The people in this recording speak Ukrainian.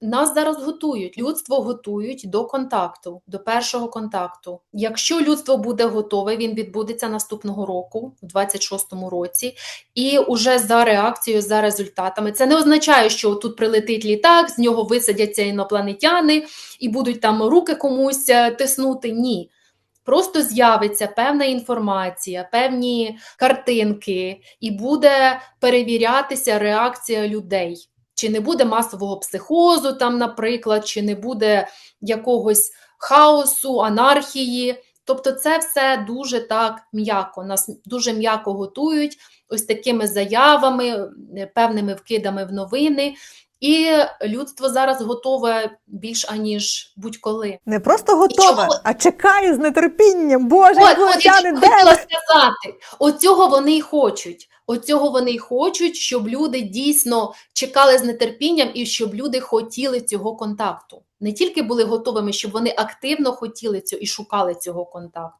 Нас зараз готують, людство готують до контакту, до першого контакту. Якщо людство буде готове, він відбудеться наступного року, в 26-му році, і уже за реакцією, за результатами. Це не означає, що тут прилетить літак, з нього висадяться інопланетяни і будуть там руки комусь е, тиснути. Ні. Просто з'явиться певна інформація, певні картинки, і буде перевірятися реакція людей. Чи не буде масового психозу, там, наприклад, чи не буде якогось хаосу, анархії. Тобто, це все дуже так м'яко. Нас дуже м'яко готують ось такими заявами, певними вкидами в новини. І людство зараз готове більш аніж будь-коли. Не просто готове, чого- а чекає з нетерпінням. Боже, От, от я де хотіла сказати. Оцього вони й хочуть. Оцього вони й хочуть, щоб люди дійсно чекали з нетерпінням і щоб люди хотіли цього контакту. Не тільки були готовими, щоб вони активно хотіли цього і шукали цього контакту.